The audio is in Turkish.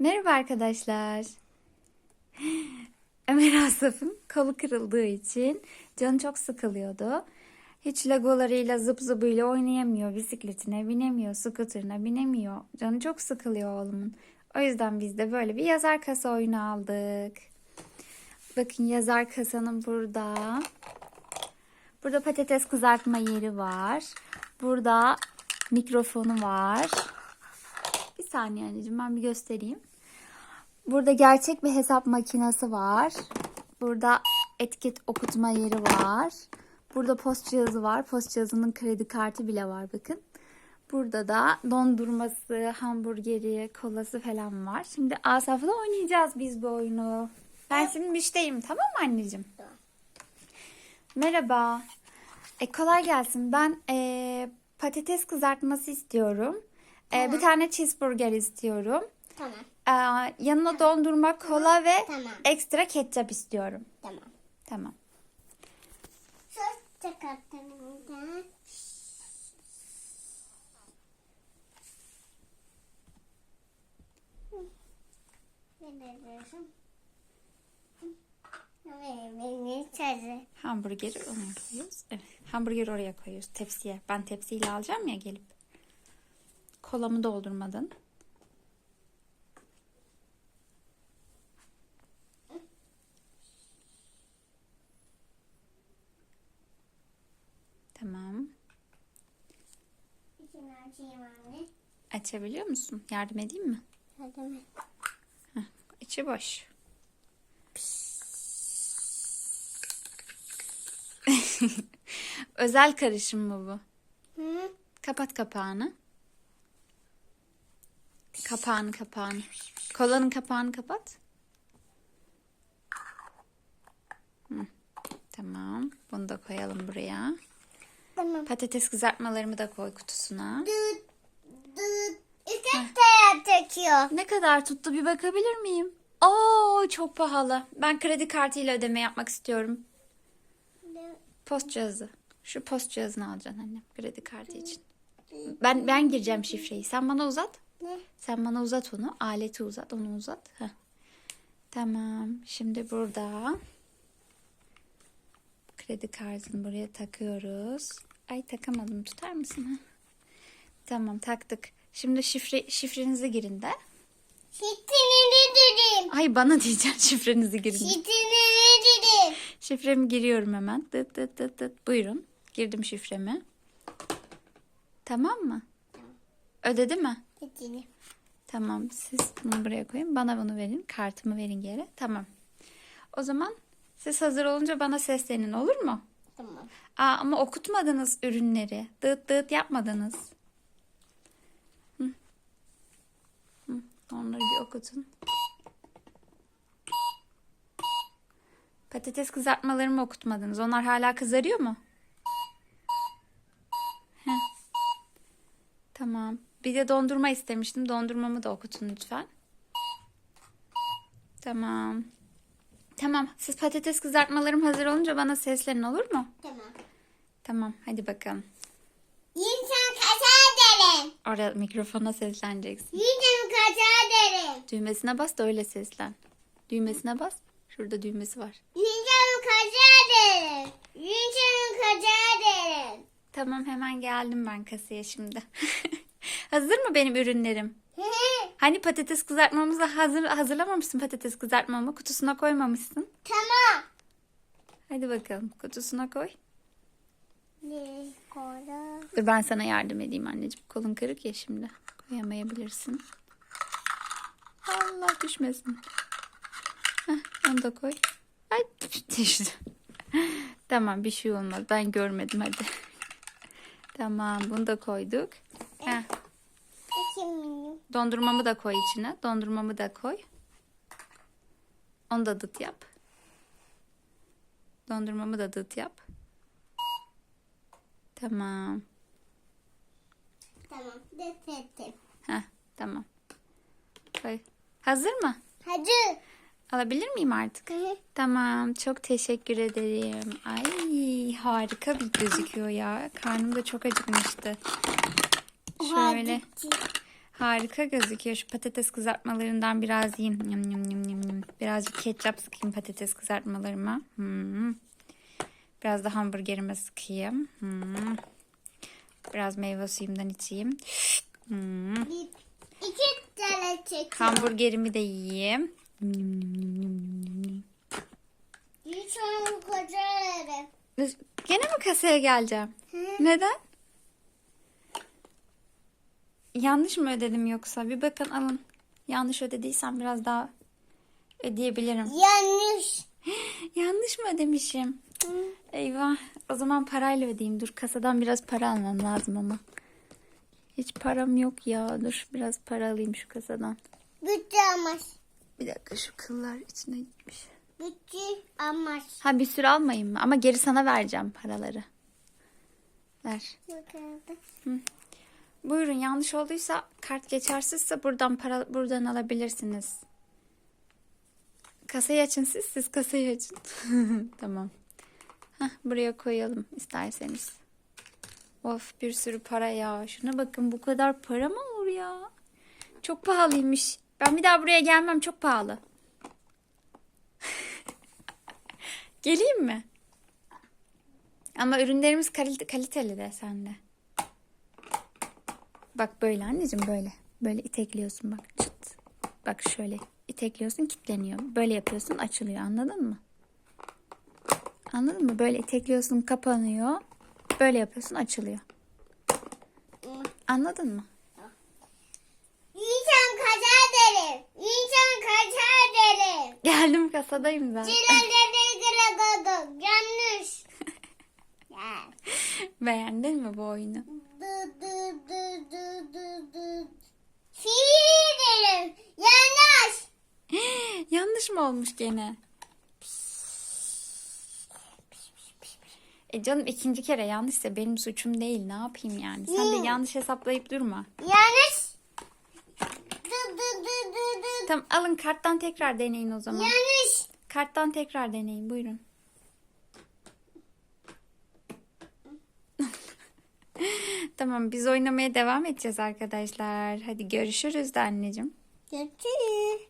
Merhaba arkadaşlar. Ömer Asaf'ın kolu kırıldığı için canı çok sıkılıyordu. Hiç legolarıyla zıp zıbıyla oynayamıyor. Bisikletine binemiyor, skuterine binemiyor. Canı çok sıkılıyor oğlumun. O yüzden biz de böyle bir yazar kasa oyunu aldık. Bakın yazar kasanın burada. Burada patates kızartma yeri var. Burada mikrofonu var. Saniye anneciğim ben bir göstereyim. Burada gerçek bir hesap makinesi var. Burada etiket okutma yeri var. Burada post cihazı var. Post cihazının kredi kartı bile var bakın. Burada da dondurması, hamburgeri, kolası falan var. Şimdi Asaf'la oynayacağız biz bu oyunu. Ben şimdi müşteriyim tamam mı anneciğim? Merhaba. E, kolay gelsin. Ben e, patates kızartması istiyorum. E, bir tane cheeseburger istiyorum. Tamam. Ee, yanına dondurma, kola ve Tamam. ekstra ketçap istiyorum. Tamam. Tamam. Söz çıkartalım. Hamburgeri oraya koyuyoruz. Evet. Hamburgeri oraya koyuyoruz tepsiye. Ben tepsiyle alacağım ya gelip. Kolamı doldurmadın. Tamam. Açabiliyor musun? Yardım edeyim mi? Hadi mi? İçi boş. Özel karışım mı bu? Hı? Kapat kapağını. Kapağını kapağını. Kolanın kapağını kapat. Hı, Tamam. Bunu da koyalım buraya. Tamam. Patates kızartmalarımı da koy kutusuna. Dıt dıt. Ne kadar tuttu bir bakabilir miyim? Oo çok pahalı. Ben kredi kartıyla ödeme yapmak istiyorum. Post cihazı. Şu post cihazını alacaksın annem kredi kartı için. Ben ben gireceğim şifreyi. Sen bana uzat. Ne? Sen bana uzat onu. Aleti uzat. Onu uzat. Heh. Tamam. Şimdi burada kredi kartını buraya takıyoruz. Ay takamadım. Tutar mısın? Ha? Tamam taktık. Şimdi şifre şifrenizi girin de. Şitini dedim. Ay bana diyeceksin şifrenizi girin. Şitini dedim. Şifremi giriyorum hemen. Dıt dıt dıt dıt. Buyurun. Girdim şifremi. Tamam mı? Ödedi mi? Şitini. Tamam. Siz bunu buraya koyun. Bana bunu verin. Kartımı verin geri. Tamam. O zaman siz hazır olunca bana seslenin olur mu? Tamam. Aa, ama okutmadınız ürünleri. Dıt dıt yapmadınız. Hı. Hı. Onları bir okutun. Patates kızartmalarımı okutmadınız. Onlar hala kızarıyor mu? Heh. Tamam. Bir de dondurma istemiştim. Dondurmamı da okutun lütfen. Tamam. Tamam. Siz patates kızartmalarım hazır olunca bana seslenin olur mu? Tamam. Tamam. Hadi bakalım. İnsan kaza derim. Oraya mikrofona sesleneceksin. İnsan kaza derim. Düğmesine bas da öyle seslen. Düğmesine bas. Şurada düğmesi var. İnsan kaza derim. İnsan kaza derim. Tamam hemen geldim ben kasaya şimdi. hazır mı benim ürünlerim? Hani patates kızartmamızı hazır hazırlamamışsın patates kızartmamı kutusuna koymamışsın. tamam. Hadi bakalım kutusuna koy. Dur ben sana yardım edeyim anneciğim. Kolun kırık ya şimdi. Koyamayabilirsin. Allah düşmesin. Heh, onu da koy. Ay düştü. tamam bir şey olmaz. Ben görmedim hadi. tamam bunu da koyduk. Heh. Dondurmamı da koy içine. Dondurmamı da koy. Onu da dıt yap. Dondurmamı da dıt yap. Tamam. Tamam. Defettim. Heh, tamam. Koy. Hazır mı? Hadi. Alabilir miyim artık? Hı hı. Tamam. Çok teşekkür ederim. Ay harika bir gözüküyor ya. Karnım da çok acıkmıştı. Şöyle. Hadi. Harika gözüküyor. Şu patates kızartmalarından biraz yiyeyim. Yum, yum, yum, yum, yum. Birazcık ketçap sıkayım patates kızartmalarıma. Hmm. Biraz da hamburgerime sıkayım. Hmm. Biraz meyve suyumdan içeyim. Hmm. İki tane çekiyor. Hamburgerimi de yiyeyim. Yum, yum, yum, yum, yum, yum. Bir tane kocaları. Gene mi kasaya geleceğim? Neden? Yanlış mı ödedim yoksa? Bir bakın alın. Yanlış ödediysem biraz daha ödeyebilirim. Yanlış. Yanlış mı ödemişim? Eyvah. O zaman parayla ödeyeyim. Dur kasadan biraz para almam lazım ama. Hiç param yok ya. Dur biraz para alayım şu kasadan. Bütçe amaç. Bir dakika şu kıllar içine gitmiş. Bütçe amaç. Ha bir sürü almayayım mı? Ama geri sana vereceğim paraları. Ver. Bakalım. Buyurun yanlış olduysa kart geçersizse buradan para buradan alabilirsiniz. Kasayı açın siz, siz kasayı açın. tamam. Hah, buraya koyalım isterseniz. Of bir sürü para ya. Şuna bakın bu kadar para mı olur ya? Çok pahalıymış. Ben bir daha buraya gelmem çok pahalı. Geleyim mi? Ama ürünlerimiz kalite, kaliteli de sende. Bak böyle anneciğim böyle. Böyle itekliyorsun bak çıt. Bak şöyle itekliyorsun kilitleniyor. Böyle yapıyorsun açılıyor anladın mı? Anladın mı? Böyle itekliyorsun kapanıyor. Böyle yapıyorsun açılıyor. Anladın mı? İnsan kaçar derim. İnsan kaçar derim. Geldim kasadayım zaten. Yanlış. Ya. Beğendin mi bu oyunu? Dı dı derim. Yanlış. Yanlış mı olmuş gene? E canım ikinci kere yanlışsa benim suçum değil. Ne yapayım yani? Sen de yanlış hesaplayıp durma. Yanlış. Dı dı dı dı dı. Tamam alın karttan tekrar deneyin o zaman. Yanlış. Karttan tekrar deneyin buyurun. Tamam biz oynamaya devam edeceğiz arkadaşlar. Hadi görüşürüz de anneciğim. Görüşürüz.